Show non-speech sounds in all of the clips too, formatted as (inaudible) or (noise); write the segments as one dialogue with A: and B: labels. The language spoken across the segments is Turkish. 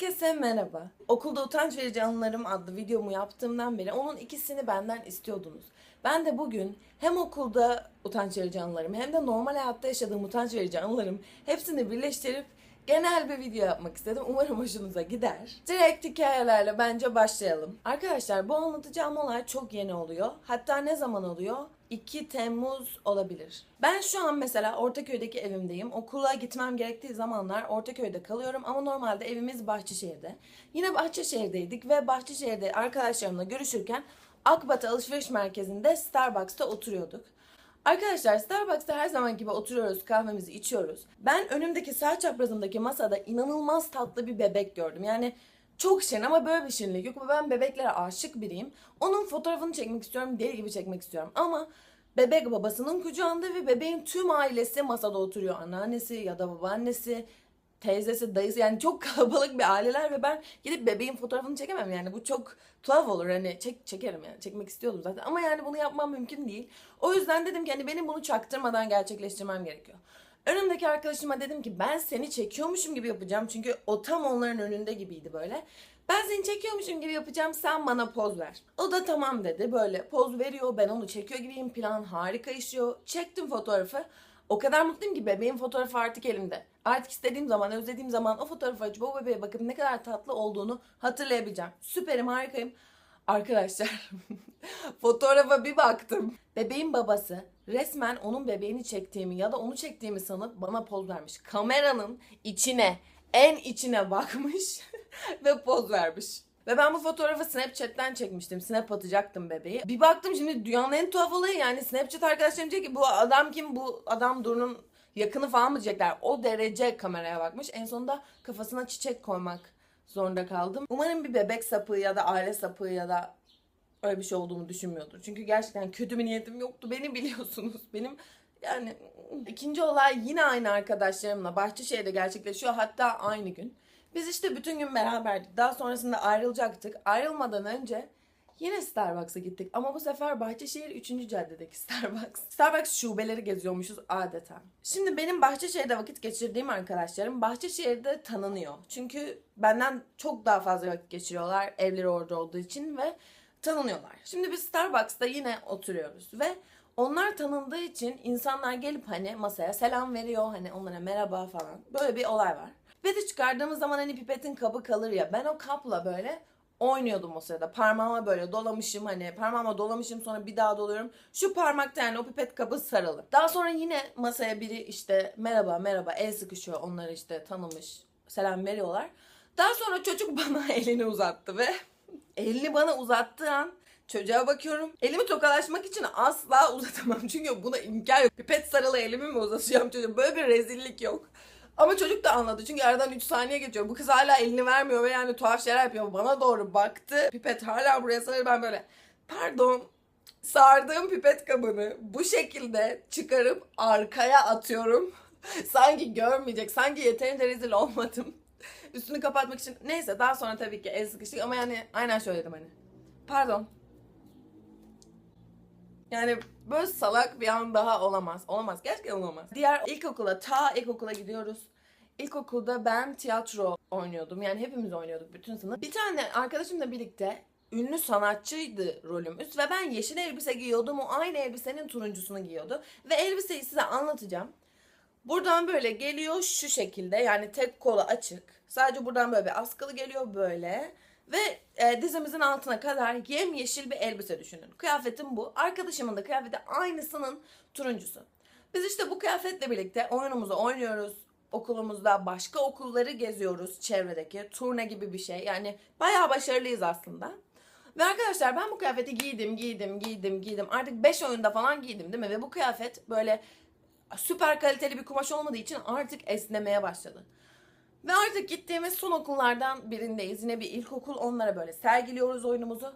A: Herkese merhaba. Okulda utanç verici anılarım adlı videomu yaptığımdan beri onun ikisini benden istiyordunuz. Ben de bugün hem okulda utanç verici anılarım hem de normal hayatta yaşadığım utanç verici anılarım hepsini birleştirip genel bir video yapmak istedim. Umarım hoşunuza gider. Direkt hikayelerle bence başlayalım. Arkadaşlar bu anlatacağım olay çok yeni oluyor. Hatta ne zaman oluyor? 2 Temmuz olabilir. Ben şu an mesela Ortaköy'deki evimdeyim. Okula gitmem gerektiği zamanlar Ortaköy'de kalıyorum ama normalde evimiz Bahçeşehir'de. Yine Bahçeşehir'deydik ve Bahçeşehir'de arkadaşlarımla görüşürken Akbat Alışveriş Merkezi'nde Starbucks'ta oturuyorduk. Arkadaşlar Starbucks'ta her zaman gibi oturuyoruz, kahvemizi içiyoruz. Ben önümdeki sağ çaprazımdaki masada inanılmaz tatlı bir bebek gördüm. Yani çok şirin ama böyle bir şirinlik yok. Ben bebeklere aşık biriyim. Onun fotoğrafını çekmek istiyorum, deli gibi çekmek istiyorum. Ama bebek babasının kucağında ve bebeğin tüm ailesi masada oturuyor. Anneannesi ya da babaannesi, teyzesi, dayısı yani çok (laughs) kalabalık bir aileler ve ben gidip bebeğin fotoğrafını çekemem yani bu çok tuhaf olur hani çek çekerim yani çekmek istiyordum zaten ama yani bunu yapmam mümkün değil. O yüzden dedim ki hani benim bunu çaktırmadan gerçekleştirmem gerekiyor. Önümdeki arkadaşıma dedim ki ben seni çekiyormuşum gibi yapacağım çünkü o tam onların önünde gibiydi böyle. Ben seni çekiyormuşum gibi yapacağım sen bana poz ver. O da tamam dedi böyle poz veriyor ben onu çekiyor gibiyim plan harika işiyor. Çektim fotoğrafı. O kadar mutluyum ki bebeğin fotoğrafı artık elimde. Artık istediğim zaman, özlediğim zaman o fotoğrafı açıp o bebeğe bakıp ne kadar tatlı olduğunu hatırlayabileceğim. Süperim, harikayım. Arkadaşlar, (laughs) fotoğrafa bir baktım. Bebeğin babası resmen onun bebeğini çektiğimi ya da onu çektiğimi sanıp bana poz vermiş. Kameranın içine, en içine bakmış (laughs) ve poz vermiş. Ve ben bu fotoğrafı Snapchat'ten çekmiştim. Snap atacaktım bebeği. Bir baktım şimdi dünyanın en tuhaf olayı yani Snapchat arkadaşlarım diyor ki bu adam kim? Bu adam Duru'nun yakını falan mı diyecekler? O derece kameraya bakmış. En sonunda kafasına çiçek koymak zorunda kaldım. Umarım bir bebek sapığı ya da aile sapığı ya da öyle bir şey olduğumu düşünmüyordur. Çünkü gerçekten kötü bir niyetim yoktu. Beni biliyorsunuz. Benim yani ikinci olay yine aynı arkadaşlarımla Bahçeşehir'de gerçekleşiyor. Hatta aynı gün. Biz işte bütün gün beraberdik. Daha sonrasında ayrılacaktık. Ayrılmadan önce yine Starbucks'a gittik. Ama bu sefer Bahçeşehir 3. caddedeki (laughs) Starbucks. Starbucks şubeleri geziyormuşuz adeta. Şimdi benim Bahçeşehir'de vakit geçirdiğim arkadaşlarım Bahçeşehir'de tanınıyor. Çünkü benden çok daha fazla vakit geçiriyorlar evleri orada olduğu için ve tanınıyorlar. Şimdi biz Starbucks'ta yine oturuyoruz ve onlar tanındığı için insanlar gelip hani masaya selam veriyor hani onlara merhaba falan böyle bir olay var. Pipeti çıkardığımız zaman hani pipetin kabı kalır ya ben o kapla böyle oynuyordum o sırada. Parmağıma böyle dolamışım hani parmağıma dolamışım sonra bir daha doluyorum. Şu parmakta yani o pipet kabı sarılı. Daha sonra yine masaya biri işte merhaba merhaba el sıkışıyor onları işte tanımış selam veriyorlar. Daha sonra çocuk (laughs) bana elini uzattı ve (laughs) elini bana uzattığı an çocuğa bakıyorum. Elimi tokalaşmak için asla uzatamam. (laughs) Çünkü buna imkan yok. Pipet sarılı elimi mi uzatacağım çocuğa? Böyle bir rezillik yok. Ama çocuk da anladı çünkü aradan 3 saniye geçiyor. Bu kız hala elini vermiyor ve yani tuhaf şeyler yapıyor. Bana doğru baktı. Pipet hala buraya sarıyor. Ben böyle pardon sardığım pipet kabını bu şekilde çıkarıp arkaya atıyorum. (laughs) sanki görmeyecek. Sanki yeterince rezil olmadım. Üstünü kapatmak için. Neyse daha sonra tabii ki el sıkıştık ama yani aynen şöyle dedim hani. Pardon. Yani böyle salak bir an daha olamaz. Olamaz. Gerçekten olamaz. Diğer ilkokula, ta ilkokula gidiyoruz. İlkokulda ben tiyatro oynuyordum. Yani hepimiz oynuyorduk bütün sınıf. Bir tane arkadaşımla birlikte ünlü sanatçıydı rolümüz ve ben yeşil elbise giyiyordum. O aynı elbisenin turuncusunu giyiyordu. Ve elbiseyi size anlatacağım. Buradan böyle geliyor şu şekilde yani tek kolu açık. Sadece buradan böyle bir askılı geliyor böyle. Ve e, dizimizin altına kadar yemyeşil bir elbise düşünün. Kıyafetim bu. Arkadaşımın da kıyafeti aynısının turuncusu. Biz işte bu kıyafetle birlikte oyunumuzu oynuyoruz. Okulumuzda başka okulları geziyoruz çevredeki. Turne gibi bir şey. Yani bayağı başarılıyız aslında. Ve arkadaşlar ben bu kıyafeti giydim, giydim, giydim, giydim. Artık 5 oyunda falan giydim değil mi? Ve bu kıyafet böyle süper kaliteli bir kumaş olmadığı için artık esnemeye başladı. Ve artık gittiğimiz son okullardan birindeyiz. Yine bir ilkokul onlara böyle sergiliyoruz oyunumuzu.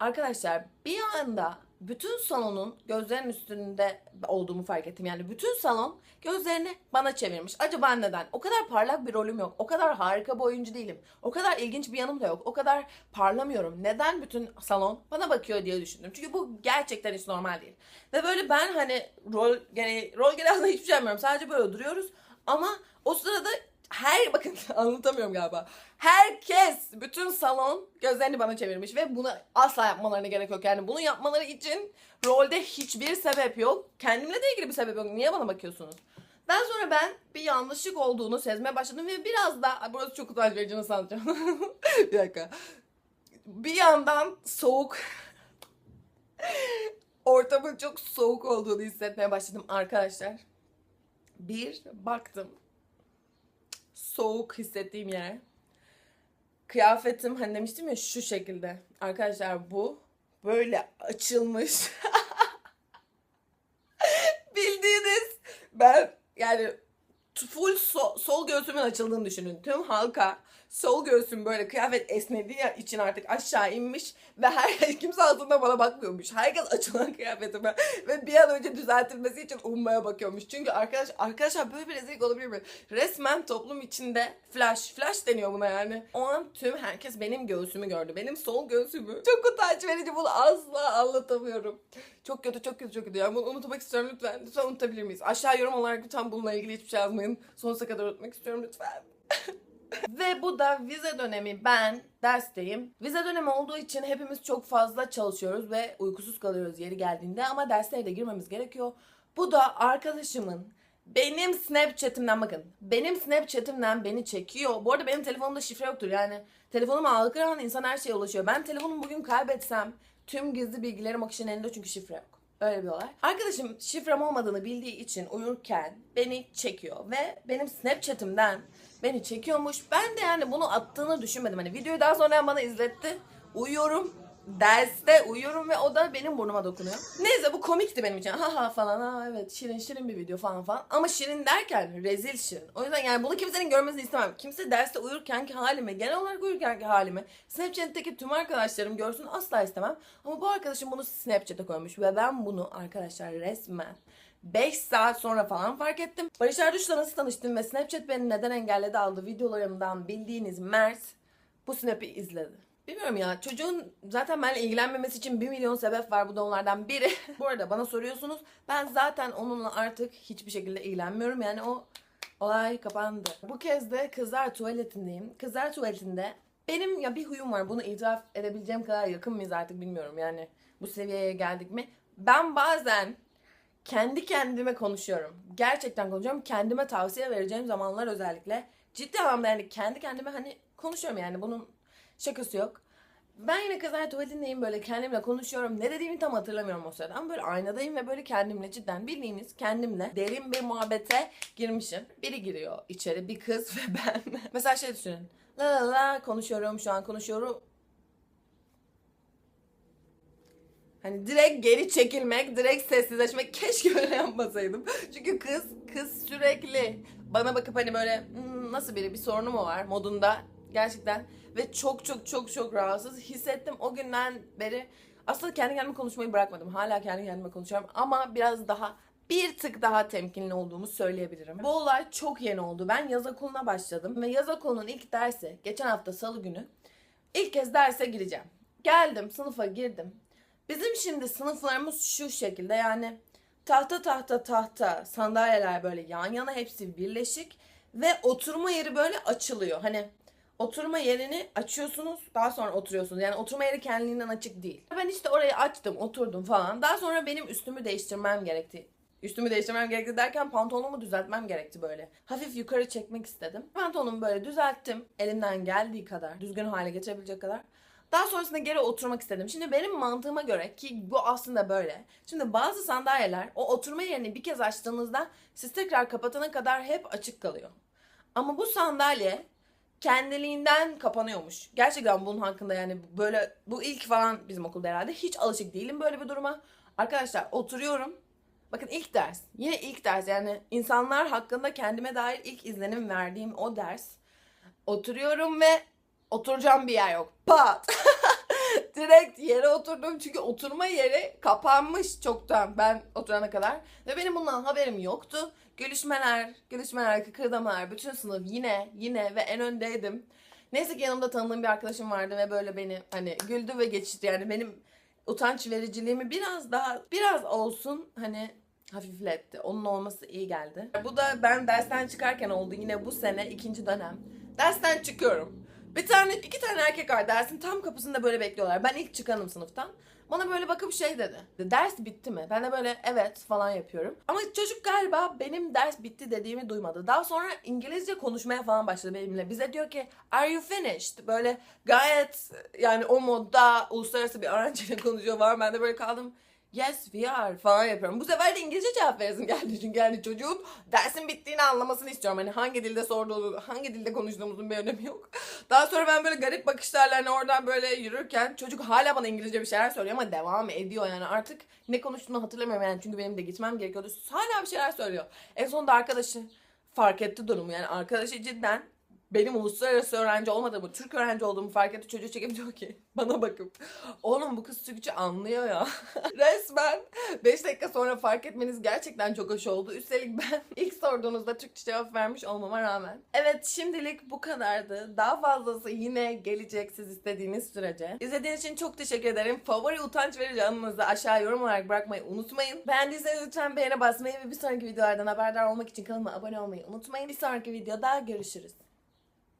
A: Arkadaşlar bir anda bütün salonun gözlerinin üstünde olduğumu fark ettim. Yani bütün salon gözlerini bana çevirmiş. Acaba neden? O kadar parlak bir rolüm yok. O kadar harika bir oyuncu değilim. O kadar ilginç bir yanım da yok. O kadar parlamıyorum. Neden bütün salon bana bakıyor diye düşündüm. Çünkü bu gerçekten hiç normal değil. Ve böyle ben hani rol gereği, rol aslında hiçbir şey yapmıyorum. Sadece böyle duruyoruz. Ama o sırada her (laughs) bakın anlatamıyorum galiba. Herkes, bütün salon gözlerini bana çevirmiş ve bunu asla yapmalarına gerek yok. Yani bunu yapmaları için rolde hiçbir sebep yok. Kendimle de ilgili bir sebep yok. Niye bana bakıyorsunuz? Daha sonra ben bir yanlışlık olduğunu sezmeye başladım ve biraz da Ay, burası çok utanç verici nasıl anlatacağım? (laughs) bir dakika. Bir yandan soğuk (laughs) ortamın çok soğuk olduğunu hissetmeye başladım arkadaşlar. Bir baktım soğuk hissettiğim yer. Kıyafetim hani demiştim ya şu şekilde. Arkadaşlar bu böyle açılmış. (laughs) Bildiğiniz ben yani full so- sol göğsümün açıldığını düşünün. Tüm halka sol göğsüm böyle kıyafet esnediği için artık aşağı inmiş ve her (laughs) kimse altında bana bakmıyormuş. Herkes açılan kıyafetime ve bir an önce düzeltilmesi için ummaya bakıyormuş. Çünkü arkadaş arkadaşlar böyle bir rezillik olabilir mi? Resmen toplum içinde flash, flash deniyor buna yani. O an tüm herkes benim göğsümü gördü. Benim sol göğsümü. Çok utanç verici bunu asla anlatamıyorum. Çok kötü çok kötü çok kötü. Yani bunu unutmak istiyorum lütfen. Lütfen unutabilir miyiz? Aşağı yorum olarak lütfen bununla ilgili hiçbir şey yazmayın. Sonsuza kadar unutmak istiyorum lütfen. (laughs) Ve bu da vize dönemi. Ben dersteyim. Vize dönemi olduğu için hepimiz çok fazla çalışıyoruz ve uykusuz kalıyoruz yeri geldiğinde ama derslere de girmemiz gerekiyor. Bu da arkadaşımın benim Snapchat'imden bakın. Benim Snapchat'imden beni çekiyor. Bu arada benim telefonumda şifre yoktur. Yani telefonumu aldıkları an insan her şeye ulaşıyor. Ben telefonumu bugün kaybetsem tüm gizli bilgilerim o kişinin elinde çünkü şifre. Öyle bir olay. Arkadaşım şifrem olmadığını bildiği için uyurken beni çekiyor ve benim Snapchat'imden beni çekiyormuş. Ben de yani bunu attığını düşünmedim. Hani videoyu daha sonra bana izletti. Uyuyorum. Derste uyuyorum ve o da benim burnuma dokunuyor. Neyse bu komikti benim için. Ha ha falan ha evet şirin şirin bir video falan falan. Ama şirin derken rezil şirin. O yüzden yani bunu kimsenin görmesini istemem. Kimse derste uyurkenki halimi, genel olarak uyurkenki halimi Snapchat'teki tüm arkadaşlarım görsün asla istemem. Ama bu arkadaşım bunu Snapchat'e koymuş ve ben bunu arkadaşlar resmen 5 saat sonra falan fark ettim. Barış Arduç'la nasıl tanıştım ve Snapchat beni neden engelledi aldı videolarımdan bildiğiniz Mert bu Snap'i izledi. Bilmiyorum ya çocuğun zaten benimle ilgilenmemesi için bir milyon sebep var bu da onlardan biri. (laughs) bu arada bana soruyorsunuz ben zaten onunla artık hiçbir şekilde ilgilenmiyorum yani o olay kapandı. Bu kez de kızlar tuvaletindeyim. Kızlar tuvaletinde benim ya bir huyum var bunu itiraf edebileceğim kadar yakın mıyız artık bilmiyorum yani bu seviyeye geldik mi? Ben bazen kendi kendime konuşuyorum. Gerçekten konuşuyorum. Kendime tavsiye vereceğim zamanlar özellikle. Ciddi anlamda yani kendi kendime hani konuşuyorum yani bunun şakası yok. Ben yine kızlar tuvaletindeyim böyle kendimle konuşuyorum. Ne dediğimi tam hatırlamıyorum o sırada. Ama böyle aynadayım ve böyle kendimle cidden bildiğiniz kendimle derin bir muhabbete girmişim. Biri giriyor içeri bir kız ve (laughs) ben. Mesela şey düşünün. La la la konuşuyorum şu an konuşuyorum. Hani direkt geri çekilmek, direkt sessizleşmek keşke (laughs) öyle yapmasaydım. Çünkü kız kız sürekli bana bakıp hani böyle "Hmm, nasıl biri bir sorunu mu var modunda gerçekten ve çok çok çok çok rahatsız hissettim o günden beri. Aslında kendi kendime konuşmayı bırakmadım. Hala kendi kendime konuşuyorum ama biraz daha bir tık daha temkinli olduğumu söyleyebilirim. Bu olay çok yeni oldu. Ben yaz okuluna başladım ve yaz okulunun ilk dersi geçen hafta salı günü. İlk kez derse gireceğim. Geldim sınıfa girdim. Bizim şimdi sınıflarımız şu şekilde yani tahta tahta tahta sandalyeler böyle yan yana hepsi birleşik ve oturma yeri böyle açılıyor. Hani oturma yerini açıyorsunuz daha sonra oturuyorsunuz. Yani oturma yeri kendiliğinden açık değil. Ben işte orayı açtım oturdum falan. Daha sonra benim üstümü değiştirmem gerekti. Üstümü değiştirmem gerekti derken pantolonumu düzeltmem gerekti böyle. Hafif yukarı çekmek istedim. Pantolonumu böyle düzelttim. Elimden geldiği kadar, düzgün hale getirebilecek kadar. Daha sonrasında geri oturmak istedim. Şimdi benim mantığıma göre ki bu aslında böyle. Şimdi bazı sandalyeler o oturma yerini bir kez açtığınızda siz tekrar kapatana kadar hep açık kalıyor. Ama bu sandalye kendiliğinden kapanıyormuş. Gerçekten bunun hakkında yani böyle bu ilk falan bizim okulda herhalde hiç alışık değilim böyle bir duruma. Arkadaşlar oturuyorum. Bakın ilk ders. Yine ilk ders yani insanlar hakkında kendime dair ilk izlenim verdiğim o ders. Oturuyorum ve oturacağım bir yer yok. Pat. (laughs) Direkt yere oturdum çünkü oturma yeri kapanmış çoktan ben oturana kadar. Ve benim bundan haberim yoktu. Gülüşmeler, gülüşmeler, kıkırdamalar, bütün sınıf yine, yine ve en öndeydim. Neyse ki yanımda tanıdığım bir arkadaşım vardı ve böyle beni hani güldü ve geçti. Yani benim utanç vericiliğimi biraz daha, biraz olsun hani hafifletti. Onun olması iyi geldi. Bu da ben dersten çıkarken oldu yine bu sene ikinci dönem. Dersten çıkıyorum. Bir tane, iki tane erkek var dersin tam kapısında böyle bekliyorlar. Ben ilk çıkanım sınıftan. Bana böyle bakıp şey dedi. Ders bitti mi? Ben de böyle evet falan yapıyorum. Ama çocuk galiba benim ders bitti dediğimi duymadı. Daha sonra İngilizce konuşmaya falan başladı benimle. Bize diyor ki are you finished? Böyle gayet yani o modda uluslararası bir öğrenciyle konuşuyor var. Ben de böyle kaldım. Yes we are falan yapıyorum. Bu sefer de İngilizce cevap veresim geldi. Çünkü yani çocuğun dersin bittiğini anlamasını istiyorum. Hani hangi dilde sorduğunu, hangi dilde konuştuğumuzun bir önemi yok. Daha sonra ben böyle garip bakışlarla hani oradan böyle yürürken çocuk hala bana İngilizce bir şeyler söylüyor ama devam ediyor yani artık ne konuştuğunu hatırlamıyorum yani çünkü benim de gitmem gerekiyordu. Hala bir şeyler söylüyor. En sonunda arkadaşı fark etti durumu yani arkadaşı cidden benim uluslararası öğrenci olmadığımı, Türk öğrenci olduğumu fark etti. Çocuğu çekip diyor ki bana bakıp oğlum bu kız Türkçe anlıyor ya. (laughs) Resmen 5 dakika sonra fark etmeniz gerçekten çok hoş oldu. Üstelik ben (laughs) ilk sorduğunuzda Türkçe cevap vermiş olmama rağmen. Evet şimdilik bu kadardı. Daha fazlası yine gelecek siz istediğiniz sürece. İzlediğiniz için çok teşekkür ederim. Favori utanç verici anınızı aşağı yorum olarak bırakmayı unutmayın. Beğendiyseniz lütfen beğene basmayı ve bir sonraki videolardan haberdar olmak için kanalıma abone olmayı unutmayın. Bir sonraki videoda görüşürüz.